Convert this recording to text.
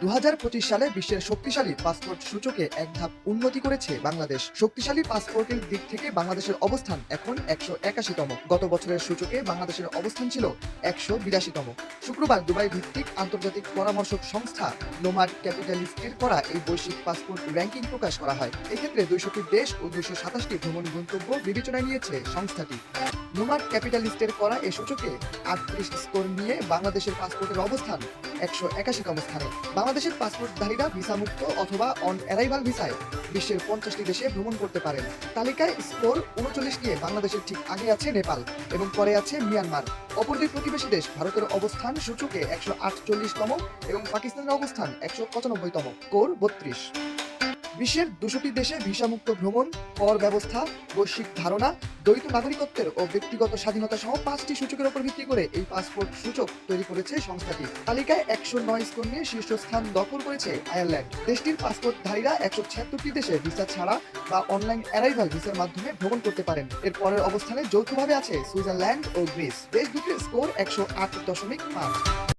দু হাজার পঁচিশ সালে বিশ্বের শক্তিশালী পাসপোর্ট সূচকে এক ধাপ উন্নতি করেছে বাংলাদেশ। শক্তিশালী পাসপোর্টের দিক থেকে বাংলাদেশের অবস্থান এখন একশো একাশিতম। গত বছরের সূচকে বাংলাদেশের অবস্থান ছিল একশো বিরাশিতম। শুক্রবার দুবাই ভিত্তিক আন্তর্জাতিক পরামর্শক সংস্থা নোমাড ক্যাপিটালিস্টের করা এই বৈশ্বিক পাসপোর্ট র্যাঙ্কিং প্রকাশ করা হয়। এক্ষেত্রে দুইশোটি দেশ ও দুইশো সাতাশটি ভ্রমণ গন্তব্য বিবেচনায় নিয়েছে সংস্থাটি। নোমাড ক্যাপিটালিস্টের করা এই সূচকে আটত্রিশ স্কোর নিয়ে বাংলাদেশের পাসপোর্টের অবস্থান একশো একাশিতম স্থানে। বাংলাদেশের পাসপোর্টধারীরা ভিসামুক্ত অথবা অন অ্যারাইভাল ভিসায় বিশ্বের পঞ্চাশটি দেশে ভ্রমণ করতে পারেন। তালিকায় স্কোর উনচল্লিশ নিয়ে বাংলাদেশের ঠিক আগে আছে নেপাল এবং পরে আছে মিয়ানমার। অপর দুই প্রতিবেশী দেশ, ভারতের অবস্থান সূচকে একশো আটচল্লিশতম এবং পাকিস্তানের অবস্থান একশো পঁচানব্বইতম। কোর বত্রিশ। বিশ্বের দুশোটি দেশে ভিসামুক্ত ভ্রমণ, কর ব্যবস্থা, বৈশ্বিক ধারণা, দ্বৈত নাগরিকত্বের ও ব্যক্তিগত স্বাধীনতা সহ পাঁচটি সূচকের উপর ভিত্তি করে এই পাসপোর্ট সূচক তৈরি করেছে সংস্থাটি। তালিকায় একশো নয় স্কোর নিয়ে শীর্ষস্থান দখল করেছে আয়ারল্যান্ড। দেশটির পাসপোর্টধারীরা একশো ছিয়াত্তরটি দেশে ভিসা ছাড়া বা অনলাইন অ্যারাইভাল ভিসার মাধ্যমে ভ্রমণ করতে পারেন। এর পরের অবস্থানে যৌথভাবে আছে সুইজারল্যান্ড ও গ্রিস। দেশ দুটির স্কোর একশো আট দশমিক পাঁচ।